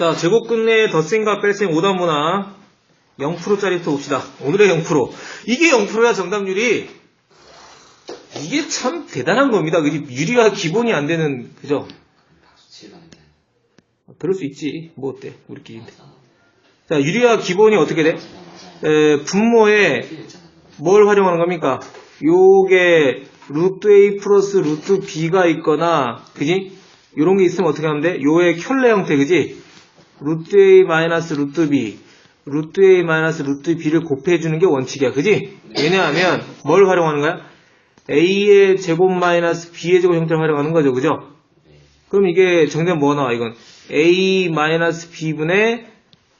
자, 제곱 끝내 덧셈과 뺄셈 5단 문항 0%짜리부터 봅시다. 오늘의 0%. 이게 0%야 정답률이. 이게 참 대단한 겁니다. 그지? 유리가 기본이 안 되는, 그죠? 치는데 그럴 수 있지. 뭐 어때? 우리끼리인데. 자, 유리화 기본이 어떻게 돼? 에, 분모에 뭘 활용하는 겁니까? 요게 루트 A 플러스 루트 B가 있거나, 그지? 요런 게 있으면 어떻게 하면 돼? 요의 켤레 형태, 그지? 루트 A 마이너스 루트 B, 루트 A 마이너스 루트 B를 곱해주는 게 원칙이야, 그지? 왜냐하면 뭘 활용하는 거야? A의 제곱 마이너스 B의 제곱 형태를 활용하는 거죠, 그죠? 그럼 이게 정답 뭐 나와, 이건? A 마이너스 B분의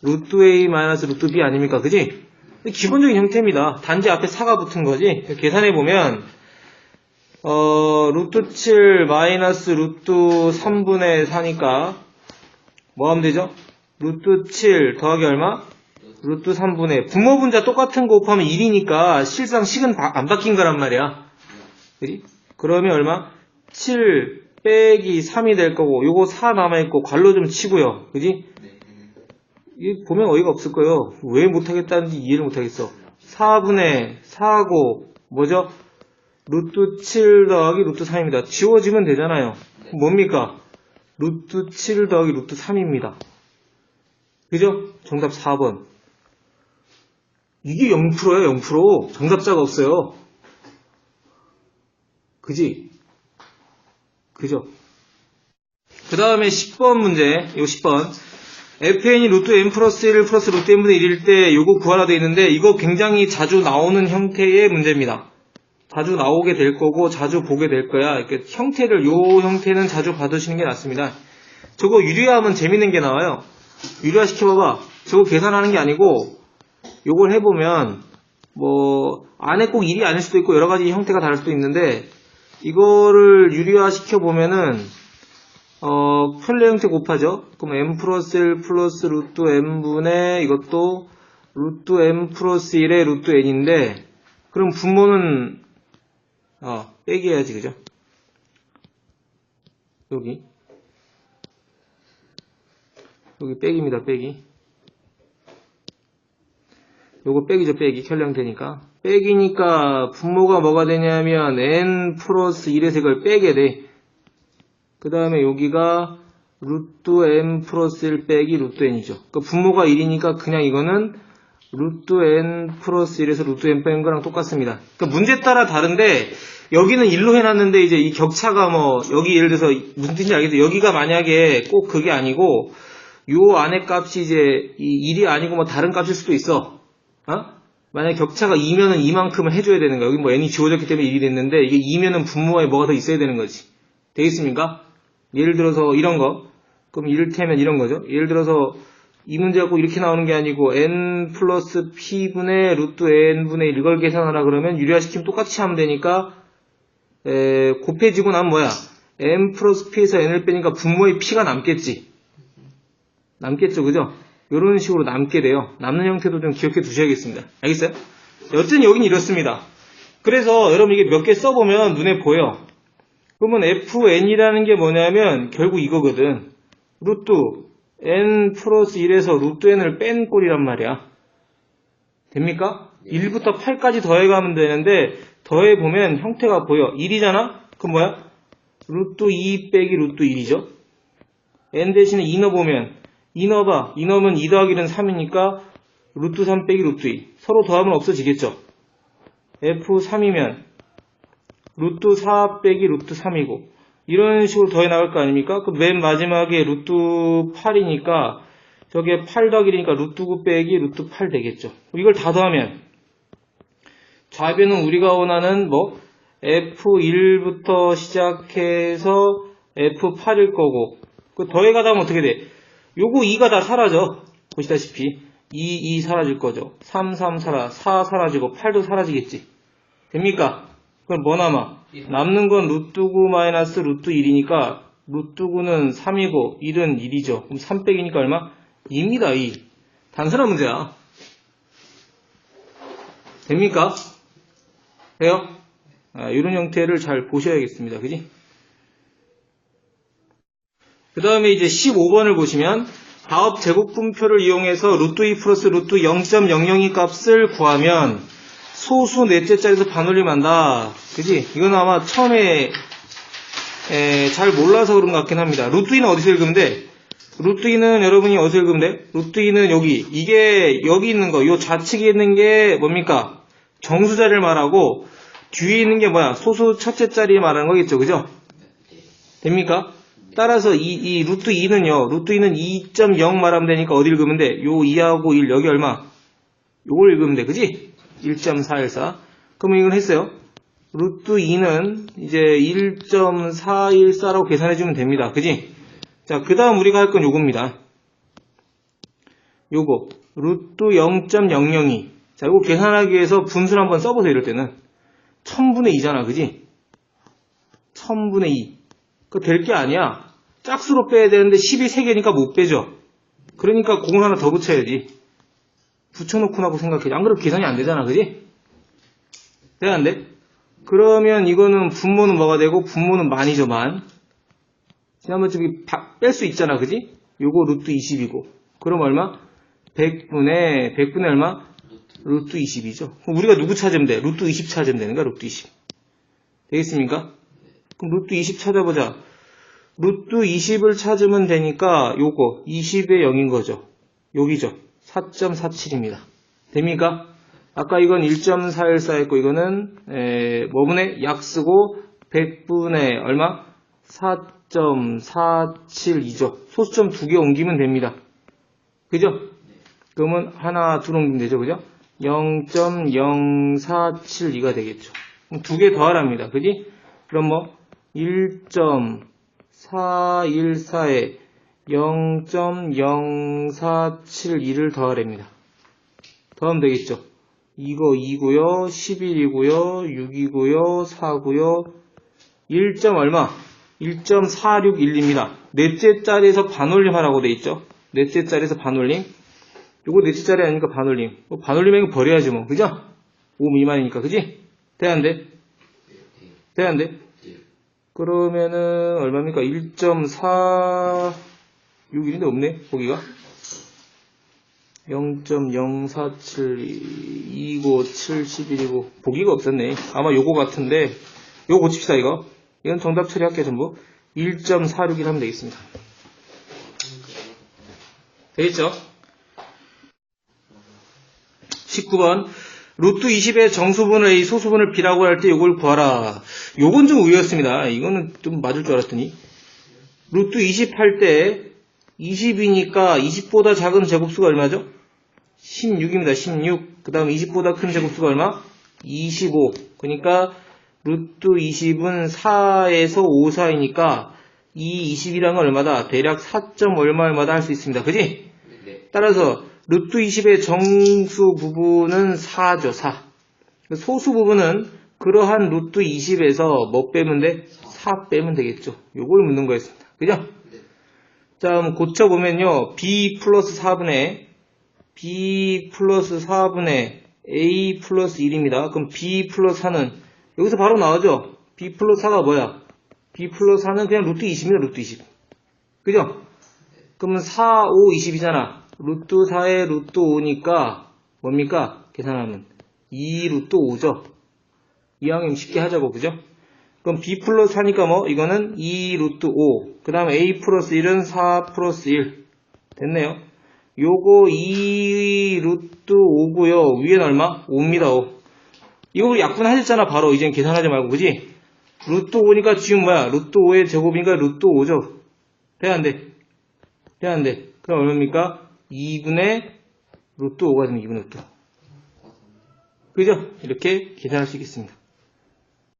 루트 A 마이너스 루트 B 아닙니까? 그지? 기본적인 형태입니다. 단지 앞에 4가 붙은 거지. 계산해보면, 어, 루트 7 마이너스 루트 3분의 4니까, 뭐 하면 되죠? 루트 7 더하기 얼마? 루트 3분의, 분모 분자 똑같은 거 곱하면 1이니까 실상 식은 바- 안 바뀐 거란 말이야. 그지? 그러면 얼마? 7 빼기 3이 될 거고, 요거 4 남아있고, 괄호 좀 치고요. 그지? 이 보면 어이가 없을 거예요. 왜 못하겠다는지 이해를 못하겠어. 4분의 4고 뭐죠? 루트 7 더하기 루트 3입니다. 지워지면 되잖아요. 뭡니까? 루트 7 더하기 루트 3입니다. 그죠? 정답 4번. 이게 0%예요, 0%. 정답자가 없어요. 그지? 그죠? 그 다음에 10번 문제, 요 10번. fn이 루트 n 플러스 1 플러스 루트 n분의 1일 때 요거 구하라 돼 있는데 이거 굉장히 자주 나오는 형태의 문제입니다. 자주 나오게 될 거고 자주 보게 될 거야. 이렇게 형태를 요 형태는 자주 받으시는 게 낫습니다. 저거 유리화하면 재밌는 게 나와요. 유리화 시켜봐봐. 저거 계산하는 게 아니고 요걸 해보면 뭐 안에 꼭 1이 아닐 수도 있고 여러 가지 형태가 다를 수도 있는데 이거를 유리화 시켜보면은 어, 켤레 형태 곱하죠? 그럼 m 플러스 1 플러스 루트 n분의 이것도 루트 n 플러스 1의 루트 n인데 그럼 분모는 어, 빼기 해야지 그죠? 여기 여기 빼기입니다 빼기 요거 빼기 켤레 형태니까 빼기니까 분모가 뭐가 되냐면 n 플러스 1에서 이걸 빼게 돼그 다음에 여기가 루트 n 플러스 1 빼기 루트 n이죠. 그 분모가 1이니까 그냥 이거는 루트 n 플러스 1에서 루트 n 빼는 거랑 똑같습니다. 그러니까 문제 따라 다른데 여기는 1로 해놨는데 이제 이 격차가 뭐 여기 예를 들어서 무슨 뜻인지 알겠죠? 여기가 만약에 꼭 그게 아니고 요 안에 값이 이제 이 1이 아니고 뭐 다른 값일 수도 있어. 어? 만약 격차가 2면은 이만큼을 해줘야 되는 거야. 여기 뭐 n이 지워졌기 때문에 1이 됐는데 이게 2면은 분모에 뭐가 더 있어야 되는 거지. 되겠습니까? 예를 들어서 이런 거. 그럼 이를테면 이런 거죠. 예를 들어서 이 문제가 꼭 이렇게 나오는 게 아니고 n 플러스 p분의 루트 n분의 1 이걸 계산하라 그러면 유리화시키면 똑같이 하면 되니까 에, 곱해지고 나면 뭐야? n 플러스 p에서 n을 빼니까 분모의 p가 남겠지. 남겠죠, 그죠? 이런 식으로 남게 돼요. 남는 형태도 좀 기억해 두셔야겠습니다. 알겠어요? 여튼 여긴 이렇습니다. 그래서 여러분 이게 몇 개 써보면 눈에 보여. 그러면 fn이라는 게 뭐냐면 결국 이거거든. 루트 n 플러스 1에서 루트 n을 뺀 꼴이란 말이야. 됩니까? 1부터 8까지 더해가면 되는데 더해보면 형태가 보여. 1이잖아? 그럼 뭐야? 루트 2 빼기 루트 1이죠. n 대신에 2 넣어보면 2 넣어봐. 2 넣으면 2 더하기 1은 3이니까 루트 3 빼기 루트 2. 서로 더하면 없어지겠죠. f3이면 루트 4 빼기 루트 3이고 이런 식으로 더해 나갈 거 아닙니까? 그 맨 마지막에 루트 8이니까 저게 8 더하기 1이니까 루트 9 빼기 루트 8 되겠죠. 이걸 다 더하면 좌변은 우리가 원하는 뭐 F1부터 시작해서 F8일 거고 그 더해 가다 보면 어떻게 돼? 요거 2가 다 사라져. 보시다시피 2, 2 사라질 거죠. 3, 3 사라, 4 사라지고 8도 사라지겠지. 됩니까? 그럼 뭐 남아? 남는 건 루트 9 마이너스 루트 1이니까 루트 9는 3이고 1은 1이죠. 그럼 3 빼기니까 얼마? 2입니다. 2. 단순한 문제야. 됩니까? 돼요? 아, 이런 형태를 잘 보셔야겠습니다. 그지? 그 다음에 이제 15번을 보시면 다업 제곱분표를 이용해서 루트 2 플러스 루트 0.002 값을 구하면 소수 넷째 자리에서 반올림한다. 그지? 이건 아마 처음에 에, 잘 몰라서 그런 것 같긴 합니다. 루트 2는 어디서 읽으면 돼? 루트 2는 여러분이 어디서 읽으면 돼? 루트 2는 여기. 이게 여기 있는 거. 요 좌측에 있는 게 뭡니까? 정수 자리를 말하고 뒤에 있는 게 뭐야? 소수 첫째 자리 말하는 거겠죠. 그죠? 됩니까? 따라서 이, 이 루트 2는요. 루트 2는 2.0 말하면 되니까 어디 읽으면 돼? 요 2하고 1 여기 얼마? 요걸 읽으면 돼. 그지? 1.414. 그러면 이걸 했어요. 루트 2는 이제 1.414라고 계산해주면 됩니다. 그지? 자, 그 다음 우리가 할 건 요겁니다. 요거. 루트 0.002. 자, 이거 계산하기 위해서 분수를 한번 써보세요. 이럴 때는. 1000분의 2잖아. 그지? 1000분의 2. 그거 될 게 아니야. 짝수로 빼야 되는데 10이 3개니까 못 빼죠. 그러니까 공을 하나 더 붙여야지. 붙여놓고 나고 생각해. 안 그러면 계산이 안 되잖아. 그지? 돼, 안 돼? 그러면 이거는 분모는 뭐가 되고 분모는 만이죠, 만. 지난번쯤 뺄수 있잖아. 그지? 요거 루트 20이고. 그럼 얼마? 100분의 100분의 얼마? 루트 20이죠. 그럼 우리가 누구 찾으면 돼? 루트 20 찾으면 되는 거야, 루트 20. 되겠습니까? 그럼 루트 20 찾아보자. 루트 20을 찾으면 되니까 요거 20의 0인 거죠. 여기죠. 4.47입니다. 됩니까? 아까 이건 1.414였고 이거는 에, 뭐분의 약 쓰고 100분의 얼마? 4.472죠. 소수점 두 개 옮기면 됩니다. 그죠? 그러면 하나 둘 옮기면 되죠. 그죠? 0.0472가 되겠죠. 두 개 더하랍니다. 그지? 그럼 뭐 1.414에 0.0472를 더하랍니다. 더하면 되겠죠. 이거 2고요, 11이고요, 6이고요, 4고요, 1. 얼마? 1.461입니다. 넷째 자리에서 반올림 하라고 돼 있죠. 넷째 자리에서 반올림. 요거 넷째 자리 아니니까 반올림. 뭐 반올림은 버려야지 뭐. 그죠? 5 미만이니까. 그지? 돼, 안 돼? 돼, 안 돼? 그러면은 얼마입니까? 1.461인데 없네. 거기가. 0.04729 71이고 보기가 없었네. 아마 요거 같은데 요거 고칩시다 이거. 이건 정답 처리할게요 전부. 1.461 하면 되겠습니다. 되겠죠? 19번 루트 20의 정수분을 A, 소수분을 B라고 할때 요걸 구하라. 요건 좀 의외였습니다. 이거는 좀 맞을 줄 알았더니 루트 20 할 때 20이니까 20보다 작은 제곱수가 얼마죠? 16입니다. 16. 그 다음 20보다 큰 제곱수가 얼마? 25. 그러니까 루트 20은 4에서 5 사이니까 이 20이란 건 얼마다? 대략 4. 얼마 얼마다 할 수 있습니다. 그지? 따라서 루트 20의 정수 부분은 4죠. 4. 소수 부분은 그러한 루트 20에서 뭐 빼면 돼? 4 빼면 되겠죠. 요걸 묻는 거였습니다. 그죠? 자, 그럼 고쳐보면요. b 플러스 4분의 b 플러스 4분의 a 플러스 1입니다. 그럼 b 플러스 4는 여기서 바로 나오죠? b 플러스 4가 뭐야? b 플러스 4는 그냥 루트 20입니다. 루트 20. 그죠? 그러면 4, 5, 20이잖아. 루트 4에 루트 5니까 뭡니까? 계산하면 2 루트 5죠. 이왕이면 쉽게 하자고 그죠? 그럼 b 플러스 4니까 뭐? 이거는 2 루트 5. 그 다음에 a 플러스 1은 4 플러스 1. 됐네요. 요거 2 루트 5고요. 위에는 얼마? 5입니다. 5. 이거 약분하셨잖아. 바로 이젠 계산하지 말고 그지? 루트 5니까 지금 뭐야? 루트 5의 제곱이니까 루트 5죠. 돼? 안 돼? 돼? 안 돼? 그럼 얼마입니까? 2분의 루트 5가 되면 2분의 루트 5. 그죠? 이렇게 계산할 수 있겠습니다.